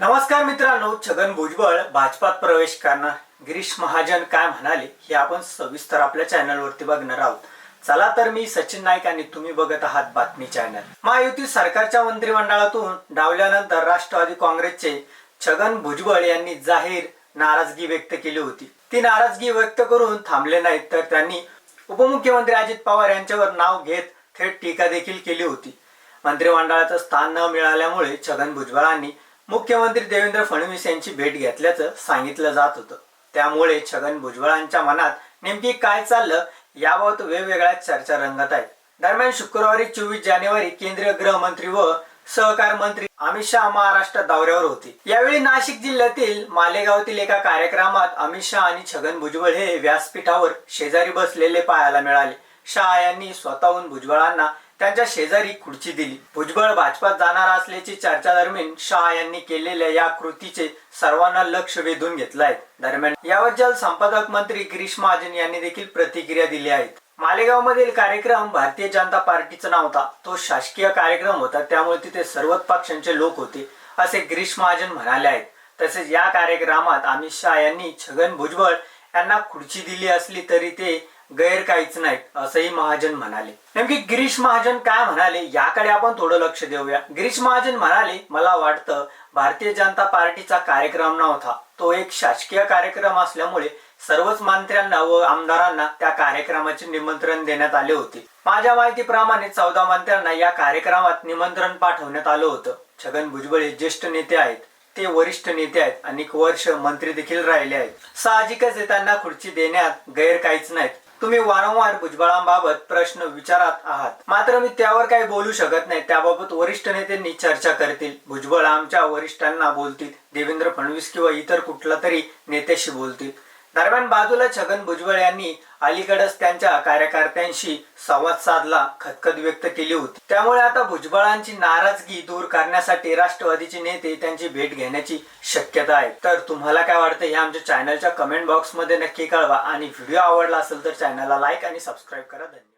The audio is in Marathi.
नमस्कार मित्रांनो छगन भुजबळ भाजपात प्रवेश करणार. गिरीश महाजन काय म्हणाले हे आपण सविस्तर आपल्या चॅनलवरती बघणार आहोत. चला तर मी सचिन नाईक आणि तुम्ही बघत आहात बातमी चॅनल महायुती सरकारच्या मंत्रिमंडळातून डावल्यानंतर राष्ट्रवादी काँग्रेसचे छगन भुजबळ यांनी जाहीर नाराजगी व्यक्त केली होती. ती नाराजगी व्यक्त करून थांबले नाहीत तर त्यांनी उपमुख्यमंत्री अजित पवार यांच्यावर नाव घेत थेट टीका देखील केली होती. मंत्रिमंडळाचं स्थान न मिळाल्यामुळे छगन भुजबळांनी मुख्यमंत्री देवेंद्र फडणवीस यांची भेट घेतल्याचं सांगितलं जात होतं. त्यामुळे छगन भुजबळांच्या मनात नेमकी काय चाललं याबाबत वेगवेगळ्या चर्चा रंगत आहेत. दरम्यान शुक्रवारी चोवीस जानेवारी केंद्रीय गृहमंत्री व सहकार मंत्री अमित शहा महाराष्ट्र दौऱ्यावर होते. यावेळी नाशिक जिल्ह्यातील मालेगावातील एका कार्यक्रमात अमित शहा आणि छगन भुजबळ हे व्यासपीठावर शेजारी बसलेले पाहायला मिळाले. शहा यांनी स्वतःहून भुजबळांना त्यांच्या शेजारी खुर्ची दिली. भुजबळ भाजपात जाणार असल्याची चर्चा दरम्यान शहा यांनी केलेल्या या कृतीचे सर्वांना लक्ष वेधून घेतलं आहे दरम्यान यावर जल संपादक मंत्री गिरीश महाजन यांनी देखील प्रतिक्रिया दिली आहेत मालेगाव मधील कार्यक्रम भारतीय जनता पार्टीचा नव्हता तो शासकीय कार्यक्रम होता त्यामुळे तिथे सर्वच पक्षांचे लोक होते असे गिरीश महाजन म्हणाले आहेत. तसेच या कार्यक्रमात अमित शहा यांनी छगन भुजबळ यांना खुर्ची दिली असली तरी ते गैर काहीच नाही असंही महाजन म्हणाले. नेमकी गिरीश महाजन काय म्हणाले याकडे आपण थोडं लक्ष देऊया. गिरीश महाजन म्हणाले मला वाटतं भारतीय जनता पार्टीचा कार्यक्रम नव्हता. तो एक शासकीय कार्यक्रम असल्यामुळे सर्वच मंत्र्यांना व आमदारांना त्या कार्यक्रमाचे निमंत्रण देण्यात आले होते. माझ्या माहितीप्रमाणे चौदा मंत्र्यांना या कार्यक्रमात निमंत्रण पाठवण्यात आलं होतं. छगन भुजबळ हे ज्येष्ठ नेते आहेत. ते वरिष्ठ नेते आहेत. अनेक वर्ष मंत्री देखील राहिले आहेत. साहजिकच त्यांना खुर्ची देण्यात गैर काहीच नाहीत. तुम्ही वारंवार भुजबळांबाबत प्रश्न विचारात आहात. मात्र मी त्यावर काही बोलू शकत नाही. त्याबाबत वरिष्ठ नेत्यांनी चर्चा करतील. भुजबळ आमच्या वरिष्ठांना बोलतील. देवेंद्र फडणवीस किंवा इतर कुठला तरी नेत्याशी बोलतील. दरम्यान बाजूला छगन भुजबळ यांनी अलीकडेच त्यांच्या कार्यकर्त्यांशी संवाद साधला खतखत व्यक्त केली होती. त्यामुळे आता भुजबळांची नाराजगी दूर करण्यासाठी राष्ट्रवादीचे नेते त्यांची भेट घेण्याची शक्यता आहे. तर तुम्हाला काय वाटतं हे आमच्या चॅनलच्या कमेंट बॉक्समध्ये नक्की कळवा. आणि व्हिडिओ आवडला असेल तर चॅनलला लाईक आणि सबस्क्राईब करा. धन्यवाद.